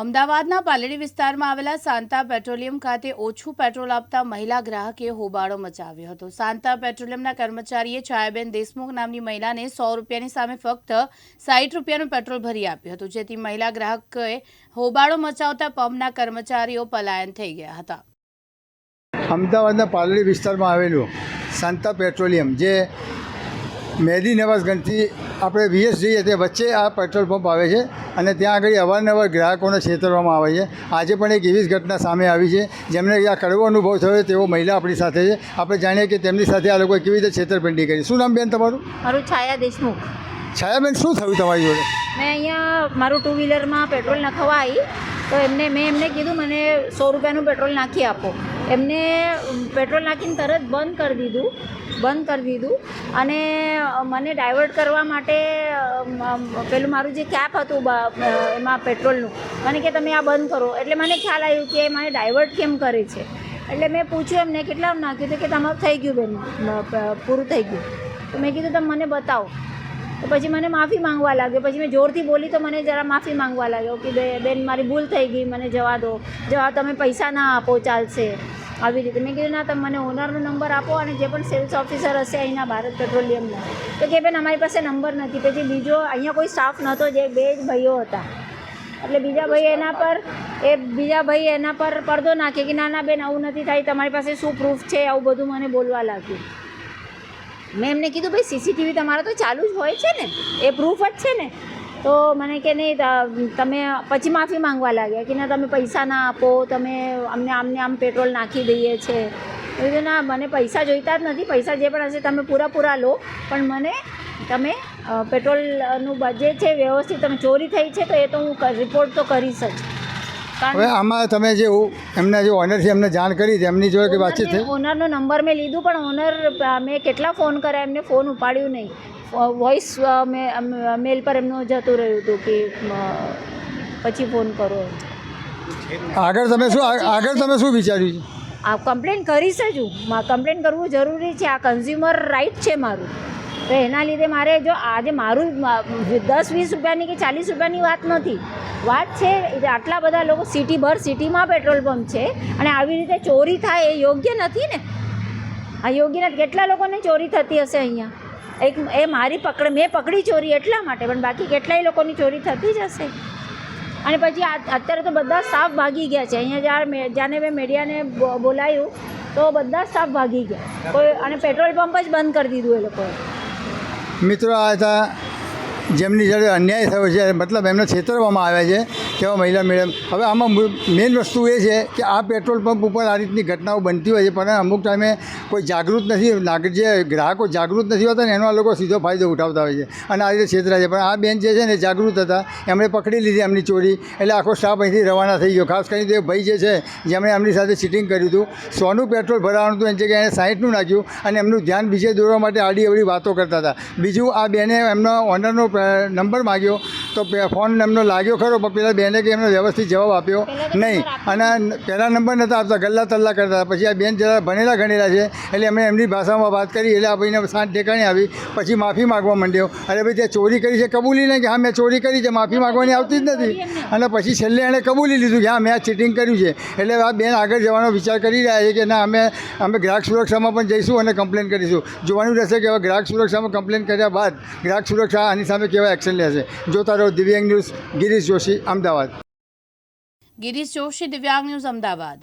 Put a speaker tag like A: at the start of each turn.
A: અમદાવાદના પાલડી વિસ્તારમાં આવેલા સાંતા પેટ્રોલિયમ ખાતે ઓછું પેટ્રોલ આપતા મહિલા ગ્રાહકે હોબાળો મચાવ્યો હતો. સાંતા પેટ્રોલિયમના કર્મચારીએ છાયાબેન દેશમુખ નામની મહિલાને સો રૂપિયાની સામે ફક્ત સાઠ રૂપિયાનું પેટ્રોલ ભરી આપ્યું હતું, જેથી મહિલા ગ્રાહકે હોબાળો મચાવતા પંપના કર્મચારીઓ પલાયન થઈ ગયા હતા.
B: અમદાવાદના પાલડી વિસ્તારમાં આવેલું શાંતા પેટ્રોલિયમ, જે મેદી નવાઝગંજથી આપણે વીએસ જઈએ તે વચ્ચે આ પેટ્રોલ પંપ આવે છે અને ત્યાં આગળ અવારનવાર ગ્રાહકોને છેતરવામાં આવે છે. આજે પણ એક એવી જ ઘટના સામે આવી છે જેમને આ કડવો અનુભવ થયો તેવો મહિલા આપણી સાથે છે. આપણે જાણીએ કે તેમની સાથે આ લોકોએ કેવી રીતે છેતરપિંડી કરી. શું નામ બેન તમારું?
C: મારું છાયા દેશમુખ.
B: છાયાબેન શું થયું તમારી જોડે?
C: મેં અહીંયા મારું ટુ વ્હીલરમાં પેટ્રોલ નખવા આવી તો એમને મેં એમને કીધું મને સો રૂપિયાનું પેટ્રોલ નાખી આપો. એમને પેટ્રોલ નાખીને તરત બંધ કરી દીધું, બંધ કરી દીધું. અને મને ડાયવર્ટ કરવા માટે પેલું મારું જે કેપ હતું એમાં પેટ્રોલનું, મને કે તમે આ બંધ કરો. એટલે મને ખ્યાલ આવ્યું કે મને ડાયવર્ટ કેમ કરે છે. એટલે મેં પૂછ્યું એમને કેટલા નાખ્યું તો કે તમારું થઈ ગયું બેન પૂરું થઈ ગયું. તો મેં કીધું તમે મને બતાવો. તો પછી મને માફી માંગવા લાગ્યો. પછી મેં જોરથી બોલી તો મને જરા માફી માંગવા લાગ્યો કે બેન મારી ભૂલ થઈ ગઈ, મને જવા દો. જવા તમે પૈસા ના આપો, ચાલશે. આવી રીતે. મેં કીધું, ના, તમે મને ઓનરનો નંબર આપો અને જે પણ સેલ્સ ઓફિસર હશે અહીંના ભારત પેટ્રોલિયમના. તો કે, બેન, અમારી પાસે નંબર નથી. પછી બીજો, અહીંયા કોઈ સ્ટાફ નહોતો, જે બે જ ભાઈઓ હતા. એટલે બીજા ભાઈ એના પર, એ બીજા ભાઈ એના પર પડદો નાખે કે, ના ના, બેન, આવું નથી થાય. તમારી પાસે શું પ્રૂફ છે? આવું બધું મને બોલવા લાગ્યું. મેં એમને કીધું, ભાઈ સીસીટીવી તમારા તો ચાલુ જ હોય છે ને. એ પ્રૂફ જ છે ને. તો મને કે નહીં તમે પછી માફી માંગવા લાગ્યા કે ના, તમે પૈસા ના આપો, તમે અમને આમને આમ પેટ્રોલ નાખી દઈએ છે. કીધું ના, મને પૈસા જોઈતા જ નથી. પૈસા જે પણ હશે તમે પૂરા લો. પણ મને તમે પેટ્રોલનું બજેટ છે, વ્યવસ્થિત તમે ચોરી થઈ છે, તો એ તો હું રિપોર્ટ તો કરીશ જ.
B: હવે આમાં તમે જે એમના જે ઓનર છે એમને જાણ કરી હતી એમની જોડે કે વાતચીત થઈ?
C: ઓનરનો નંબર મેં લીધું પણ ઓનર મેં કેટલા ફોન કર્યા એમને ફોન ઉપાડ્યું નહીં. વોઇસ મેલ પર એમનું જતું રહ્યું હતું કે પછી ફોન કરો.
B: આગળ તમે શું આગળ તમે શું વિચાર્યું છે?
C: આ કમ્પ્લેન કરીશ જ હું. કમ્પ્લેન કરવું જરૂરી છે. આ કન્ઝ્યુમર રાઇટ છે મારું. તો એના લીધે મારે જો આજે મારું દસ વીસ રૂપિયાની કે ચાલીસ રૂપિયાની વાત નથી. વાત છે આટલા બધા લોકો સિટી ભર સિટીમાં પેટ્રોલ પંપ છે અને આવી રીતે ચોરી થાય એ યોગ્ય નથી ને? આ યોગ્ય નથી. કેટલા લોકોને ચોરી થતી હશે અહીંયા? એક એ મારી પકડ, મેં પકડી ચોરી એટલા માટે, પણ બાકી કેટલાય લોકોની ચોરી થતી જ હશે? અને પછી અત્યારે તો બધા સ્ટાફ ભાગી ગયા છે. અહીંયા જ્યારે જ્યાંને મેં મીડિયાને બોલાયું, તો બધા સ્ટાફ ભાગી ગયા. કોઈ, અને પેટ્રોલ પંપ જ બંધ કરી દીધું એ લોકોએ.
B: મિત્રો, આ હતા જેમની જોડે અન્યાય થયો છે મતલબ એમને છેતરવામાં આવ્યા છે. તેવા મહિલા મેડમ હવે આમાં મેઇન વસ્તુ એ છે કે આ પેટ્રોલ પંપ ઉપર આ રીતની ઘટનાઓ બનતી હોય છે, પણ અમુક ટાઈમે કોઈ જાગૃત નથી, નાગરિક જે ગ્રાહકો જાગૃત નથી હોતા ને, એનો આ લોકો સીધો ફાયદો ઉઠાવતા હોય છે. અને આ રીતે છેતરાય છે. પણ આ બેન જે છે ને જાગૃત હતા. એમણે પકડી લીધી એમની ચોરી. એટલે આખો સ્ટાફ અહીંથી રવાના થઈ ગયો. ખાસ કરીને તે ભાઈ જે છે જેમણે એમની સાથે ચીટિંગ કર્યું હતું, સોનું પેટ્રોલ ભરાવાનું હતું, એની જગ્યાએ એણે સાહીઠનું નાખ્યું અને એમનું ધ્યાન બીજે દોરવા માટે આડી અવડી વાતો કરતા હતા. બીજું આ બેને એમનો ઓનરનો નંબર માગ્યો. તો ફોન એમનો લાગ્યો ખરો પણ પેલા બેને કે એમનો વ્યવસ્થિત જવાબ આપ્યો નહીં. અને પહેલાં નંબર નહોતા આપતા ગલ્લા તલ્લા કરતા. પછી આ બેન જરા ભણેલા ગણેલા છે એટલે અમે એમની ભાષામાં વાત કરી એટલે આ ભાઈને સાંજ ઠેકાણે આવી. પછી માફી માગવા માંડ્યો. અરે ભાઈ તે ચોરી કરી છે કબૂલી નહીં કે હા મેં ચોરી કરી છે માફી માગવાની આવતી જ નથી. અને પછી છેલ્લે એણે કબૂલી લીધું કે હા મેં આ ચીટિંગ કર્યું છે. એટલે આ બેન આગળ જવાનો વિચાર કરી રહ્યા છે કે ના અમે અમે ગ્રાહક સુરક્ષામાં પણ જઈશું અને કમ્પ્લેન કરીશું. જોવાનું રહેશે કે હવે ગ્રાહક સુરક્ષામાં કમ્પ્લેન કર્યા બાદ ગ્રાહક સુરક્ષા આની સામે કેવા એક્શન લેશે. જોતા રહો દિવ્યાંગ ન્યૂઝ ગિરીશ જોશી અમદાવાદ.
A: ગિરીશ જોશી દિવ્યાંગ ન્યૂઝ અમદાવાદ.